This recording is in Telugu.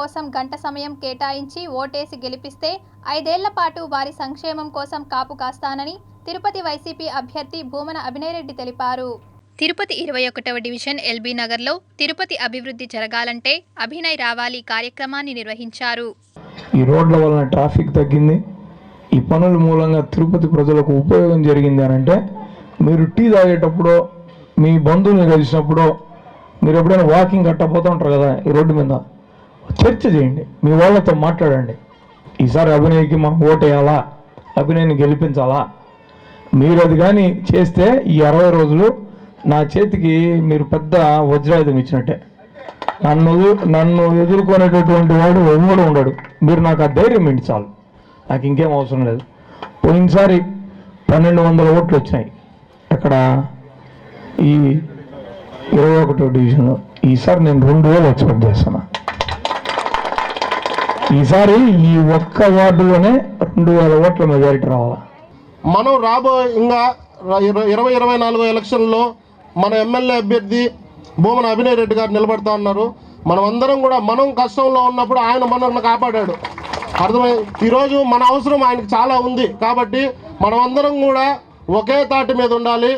కోసం గంట సమయం కేటాయించి ఓటేసి గెలిపిస్తే ఐదేళ్ళ పాటు వారి సంక్షేమం కోసం కాపు కాస్తానని తిరుపతి వైసీపీ అభ్యర్థి భూమన అభినయరెడ్డి తెలిపారు. తిరుపతి ఇరవై ఒకటవ డివిజన్ ఎల్బీ నగర్లో తిరుపతి అభివృద్ధి జరగాలంటే అభినయ్ రావాలి కార్యక్రమాన్ని నిర్వహించారు. ఈ రోడ్ల వలన ట్రాఫిక్ తగ్గింది. ఈ పనుల మూలంగా తిరుపతి ప్రజలకు ఉపయోగం జరిగింది అని అంటే మీరు టీ తాగేటప్పుడు మీ బంధువుల్ని కలిసినప్పుడు మీరు ఎప్పుడైనా వాకింగ్ అట్టా పోతూ ఉంటారు కదా ఈ రోడ్డు మీద? చర్చ చేయండి. మీ వాళ్ళతో మాట్లాడండి. ఈసారి అభినయ్కి మనం ఓటేయాలా? అభినయ్ని గెలిపించాలా? మీరు అది కానీ చేస్తే ఈ అరవై రోజులు నా చేతికి మీరు పెద్ద వజ్రాయుధం ఇచ్చినట్టే. నన్ను నన్ను ఎదుర్కొనేటటువంటి వాడు ఎవడు ఉండడు. మీరు నాకు ఆ ధైర్యం ఏంటి చాలు. నాకు ఇంకేం అవసరం లేదు. పోయినసారి పన్నెండు వందల ఓట్లు వచ్చినాయి. అక్కడ ఈ ఇరవై ఒకటో డివిజన్లో. ఈసారి నేను రెండు వేలు ఎక్స్పెక్ట్ చేస్తున్నా. ఈసారి ఈ ఒక్క వార్డులోనే రెండు వేల ఓట్ల మెజారిటీ రావాలా? మనం రాబో ఇంకా ఇరవై ఇరవై నాలుగో ఎలక్షన్లో మన ఎమ్మెల్యే అభ్యర్థి భూమన అభినయ్ రెడ్డి గారు నిలబడతా ఉన్నారు. మనం అందరం కూడా మనం కష్టంలో ఉన్నప్పుడు ఆయన మనల్ని కాపాడాడు. అర్థమై ఈరోజు మన అవసరం ఆయనకు చాలా ఉంది. కాబట్టి మనం అందరం కూడా ఒకే తాటి మీద ఉండాలి.